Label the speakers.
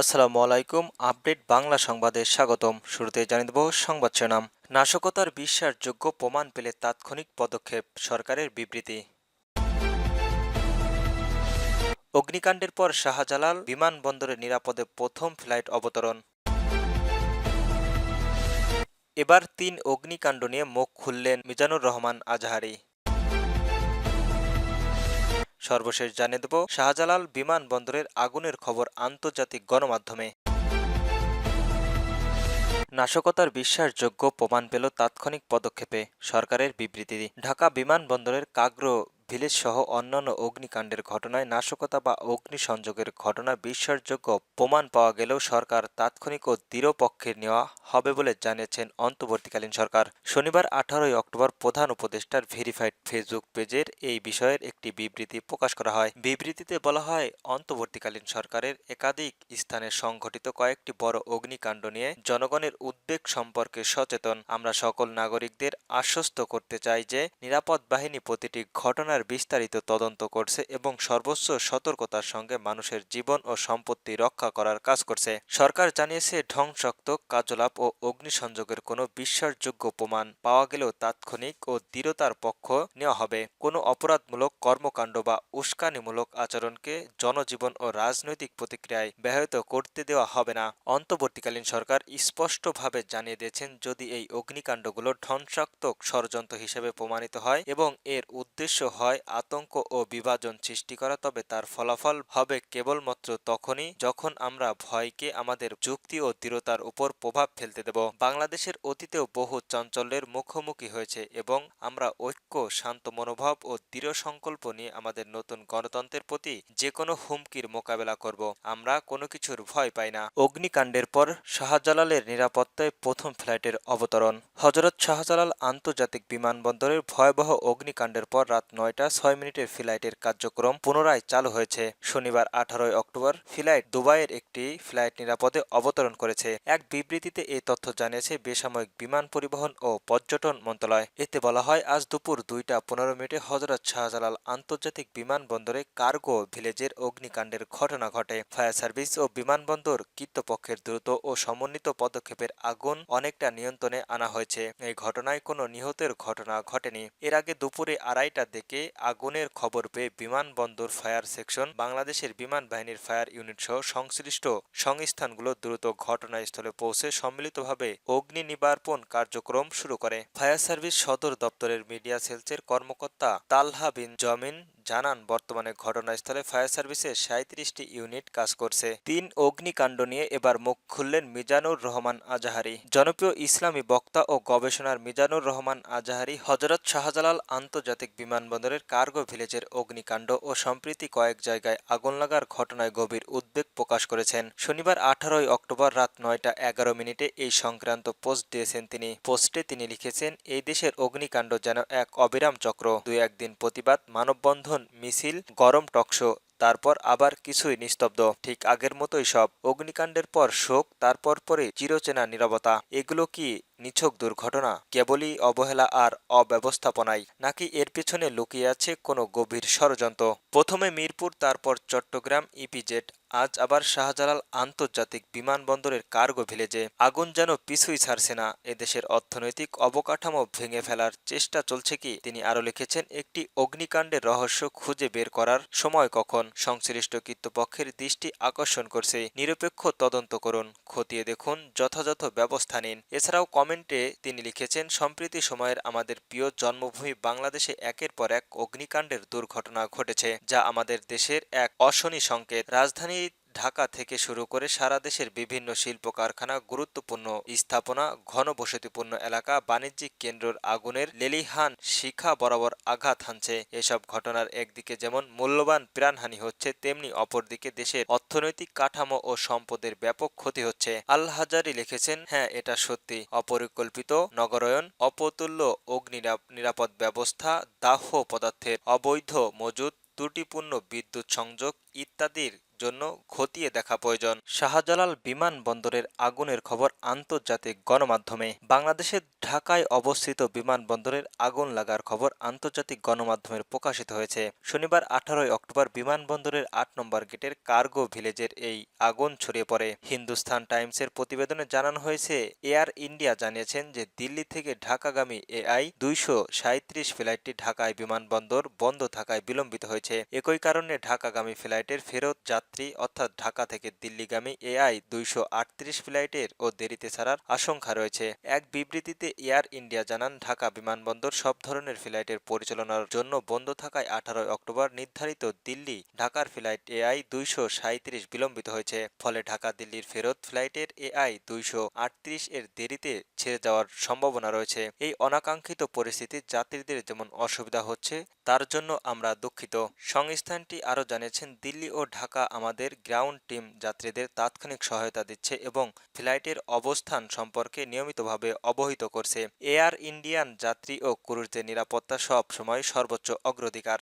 Speaker 1: আসসালামু আলাইকুম, আপডেট বাংলা সংবাদে স্বাগতম। শুরুতে জানিয়ে দেব সংবাদ শিরোনাম। নাশকতার বিশ্বাসযোগ্য প্রমাণ পেলে তাৎক্ষণিক পদক্ষেপ, সরকারের বিবৃতি। অগ্নিকাণ্ডের পর শাহজালাল বিমানবন্দরে নিরাপদে প্রথম ফ্লাইট অবতরণ। এবার তিন অগ্নিকাণ্ড নিয়ে মুখ খুললেন মিজানুর রহমান আজহারি। সর্বশেষ জানিয়ে দেব, শাহজালাল বিমানবন্দরের আগুনের খবর আন্তর্জাতিক গণমাধ্যমে। নাশকতার বিশ্বাসযোগ্য প্রমাণ পেল তাৎক্ষণিক পদক্ষেপে সরকারের বিবৃতি। ঢাকা বিমানবন্দরের কাগ্রো ভিলেজ সহ অন্যান্য অগ্নিকাণ্ডের ঘটনায় নাশকতা বা অগ্নিসংযোগের ঘটনা বিশ্বাসযোগ্য প্রমাণ পাওয়া গেলেও সরকার তাৎক্ষণিক ও দৃঢ় নেওয়া হবে বলে জানিয়েছেন অন্তর্বর্তীকালীন সরকার। শনিবার আঠারোই অক্টোবর প্রধান উপদেষ্টার ভেরিফাইড ফেসবুক পেজের এই বিষয়ের একটি বিবৃতি প্রকাশ করা হয়। বিবৃতিতে বলা হয়, অন্তর্বর্তীকালীন সরকারের একাধিক স্থানে সংঘটিত কয়েকটি বড় অগ্নিকাণ্ড নিয়ে জনগণের উদ্বেগ সম্পর্কে সচেতন। আমরা সকল নাগরিকদের আশ্বস্ত করতে চাই যে নিরাপদ বাহিনী প্রতিটি ঘটনার বিস্তারিত তদন্ত করছে এবং সর্বোচ্চ সতর্কতার সঙ্গে মানুষের জীবন ও সম্পত্তি রক্ষা করার কাজ করছে। সরকার জানিয়েছে, ধ্বংসাত্মক কার্যলাপ ও অগ্নিসংযোগের কোনো বিশ্বাসযোগ্য প্রমাণ পাওয়া গেলেও তাৎক্ষণিক ও দৃঢ়তার পক্ষ নেওয়া হবে। কোনো অপরাধমূলক কর্মকাণ্ড বা উস্কানিমূলক আচরণকে জনজীবন ও রাজনৈতিক প্রতিক্রিয়ায় ব্যাহত করতে দেওয়া হবে না। অন্তর্বর্তীকালীন সরকার স্পষ্টভাবে জানিয়ে দিয়েছেন, যদি এই অগ্নিকাণ্ডগুলো ধ্বংসাত্মক ষড়যন্ত্র হিসেবে প্রমাণিত হয় এবং এর উদ্দেশ্য হয় আতঙ্ক ও বিভাজন সৃষ্টি করা, তবে তার ফলাফল হবে কেবলমাত্র তখনই যখন আমরা ভয়কে আমাদের যুক্তি ও দৃঢ়তার উপর প্রভাব ফেলতে দেব। বাংলাদেশের অতীতেও বহু চাঞ্চল্যের মুখোমুখি হয়েছে এবং আমরা ঐক্য, শান্ত মনোভাব ও দৃঢ় সংকল্প নিয়ে আমাদের নতুন গণতন্ত্রের প্রতি যে কোনো হুমকির মোকাবেলা করব। আমরা কোনো কিছুর ভয় পাই না। অগ্নিকাণ্ডের পর শাহজালালের নিরাপত্তায় প্রথম ফ্লাইটের অবতরণ। হজরত শাহজালাল আন্তর্জাতিক বিমানবন্দরের ভয়াবহ অগ্নিকাণ্ডের পর রাত নয়টা ছয় মিনিটের ফ্লাইটের কার্যক্রম পুনরায় চালু হয়েছে। শনিবার আঠারোই অক্টোবর ফ্লাইট দুবাইয়ের একটি ফ্লাইট নিরাপদে অবতরণ করেছে। এক বিবৃতিতে এই তথ্য জানিয়েছে বেসামরিক বিমান পরিবহন ও পর্যটন মন্ত্রণালয়। এতে বলা হয়, আজ দুপুর দুইটা পনেরো মিনিটে হজরত শাহজালাল আন্তর্জাতিক বিমানবন্দরে কার্গো ভিলেজের অগ্নিকাণ্ডের ঘটনা ঘটে। ফায়ার সার্ভিস ও বিমানবন্দর কর্তৃপক্ষের দ্রুত ও সমন্বিত পদক্ষেপের আগুন অনেকটা নিয়ন্ত্রণে আনা হয়েছে। এই ঘটনায় কোনো নিহতের ঘটনা ঘটেনি। এর আগে দুপুরে আড়াইটার দিকে আগুনের খবর পেয়ে বিমানবন্দর ফায়ার সেকশন, বাংলাদেশের বিমান বাহিনীর ফায়ার ইউনিট সহ সংশ্লিষ্ট সংস্থানগুলো দ্রুত ঘটনাস্থলে পৌঁছে সম্মিলিতভাবে অগ্নি নিবারণ কার্যক্রম শুরু করে। ফায়ার সার্ভিস সদর দপ্তরের মিডিয়া সেলসের কর্মকর্তা তালহা বিন জমিন জানান, বর্তমানে ঘটনাস্থলে ফায়ার সার্ভিসের সাঁত্রিশটি ইউনিট কাজ করছে। তিন অগ্নিকাণ্ড নিয়ে এবার মুখ খুললেন মিজানুর রহমান আজাহারি। জনপ্রিয় ইসলামী বক্তা ও গবেষণার মিজানুর রহমান আজাহারি হজরত শাহজালাল আন্তর্জাতিক বিমানবন্দরের কার্গো ভিলেজের অগ্নিকাণ্ড ও সম্প্রীতি কয়েক জায়গায় আগুন লাগার ঘটনায় গভীর উদ্বেগ প্রকাশ করেছেন। শনিবার আঠারোই অক্টোবর রাত নয়টা এগারো মিনিটে এই সংক্রান্ত পোস্ট দিয়েছেন তিনি। পোস্টে তিনি লিখেছেন, এই দেশের অগ্নিকাণ্ড যেন এক অবিরাম চক্র। দুই একদিন প্রতিবাদ, মানববন্ধন মিছিল, গরম টকশো তারপর আবার কিছুই নিস্তব্ধ। ঠিক আগের মতোই সব। অগ্নিকাণ্ডের পর শোক, তারপর পরে চিরচেনা নিরবতা। এগুলো কি নিছক দুর্ঘটনা? কেবলই অবহেলা আর অব্যবস্থাপনাই? নাকি এর পিছনে লুকিয়ে আছে কোনো গভীর ষড়যন্ত্র? প্রথমে মিরপুর, তারপর চট্টগ্রাম, ইপিজেড আজ আবার শাহজালাল আন্তর্জাতিক বিমানবন্দরের কার্গো ভিলেজে আগুন যেন পিছুই ছাড়ছে না। এদেশের অর্থনৈতিক অবকাঠামো ভেঙে ফেলার চেষ্টা চলছে কি? তিনি আরও লিখেছেন, একটি অগ্নিকাণ্ডের রহস্য খুঁজে বের করার সময় কখন? সংশ্লিষ্ট কর্তৃপক্ষের দৃষ্টি আকর্ষণ করছে। নিরপেক্ষ তদন্ত করুন। খতিয়ে দেখুন, যথাযথ ব্যবস্থা নিন। এছাড়াও কমেন্টে তিনি লিখেছেন, সম্প্রতি সময়ের আমাদের প্রিয় জন্মভূমি বাংলাদেশে একের পর এক অগ্নিকাণ্ডের দুর্ঘটনা ঘটেছে, যা আমাদের দেশের এক অশনি সংকেত। রাজধানী ঢাকা থেকে শুরু করে সারা দেশের বিভিন্ন শিল্প কারখানা, গুরুত্বপূর্ণ স্থাপনা, ঘনবসতিপূর্ণ এলাকা, বাণিজ্যিক কেন্দ্রের আগুনের লেলিহান শিখা বরাবর আঘাত হানছে। এসব ঘটনার একদিকে যেমন মূল্যবান প্রাণহানি হচ্ছে, তেমনি অপরদিকে দেশের অর্থনৈতিক কাঠামো ও সম্পদের ব্যাপক ক্ষতি হচ্ছে। আল হাজারি লিখেছেন হ্যাঁ এটা সত্যি। অপরিকল্পিত নগরায়ন, অপতুল্য অগ্নি নিরাপদ ব্যবস্থা, দাহ পদার্থের অবৈধ মজুদ, ত্রুটিপূর্ণ বিদ্যুৎ সংযোগ ইত্যাদির জন্য খতিয়ে দেখা প্রয়োজন। শাহজালাল বিমানবন্দরের আগুনের খবর আন্তর্জাতিক গণমাধ্যমে। বাংলাদেশের ঢাকায় অবস্থিত বিমানবন্দরের আগুন লাগার খবর আন্তর্জাতিক গণমাধ্যমের প্রকাশিত হয়েছে। শনিবার আঠারোই অক্টোবর বিমানবন্দরের আট নম্বর গেটের কার্গো ভিলেজের এই আগুন ছড়িয়ে পড়ে। হিন্দুস্তান টাইমসের প্রতিবেদনে জানানো হয়েছে, এয়ার ইন্ডিয়া জানিয়েছেন যে দিল্লি থেকে ঢাকাগামী এআই দুইশো সাঁত্রিশ ফ্লাইটটি ঢাকায় বিমানবন্দর বন্ধ থাকায় বিলম্বিত হয়েছে। একই কারণে ঢাকাগামী ফ্লাইটের ফেরত যাত্রী অর্থাৎ ঢাকা থেকে দিল্লিগামী এআই দুইশো আটত্রিশ ফ্লাইটের ও দেরিতে ছাড়ার আশঙ্কা রয়েছে। এক বিবৃতিতে এয়ার ইন্ডিয়া জানান, ঢাকা বিমানবন্দর সব ধরনের ফ্লাইটের পরিচালনার জন্য বন্ধ থাকায় আঠারোই অক্টোবর নির্ধারিত দিল্লি, ঢাকার ফ্লাইট এআই দুইশো বিলম্বিত হয়েছে। ফলে ঢাকা দিল্লির ফেরত ফ্লাইটের এআই দুইশো আটত্রিশ এর দেরিতে ছেড়ে যাওয়ার সম্ভাবনা রয়েছে। এই অনাকাঙ্ক্ষিত পরিস্থিতি যাত্রীদের যেমন অসুবিধা হচ্ছে, তার জন্য আমরা দুঃখিত। সংস্থানটি আরও জানিয়েছেন, দিল্লি ও ঢাকা আমাদের গ্রাউন্ড টিম যাত্রীদের তাৎক্ষণিক সহায়তা দিচ্ছে এবং ফ্লাইটের অবস্থান সম্পর্কে নিয়মিতভাবে অবহিত করছে। এয়ার ইন্ডিয়ান যাত্রী ও ক্রুজদের নিরাপত্তা সব সময় সর্বোচ্চ অগ্রাধিকার।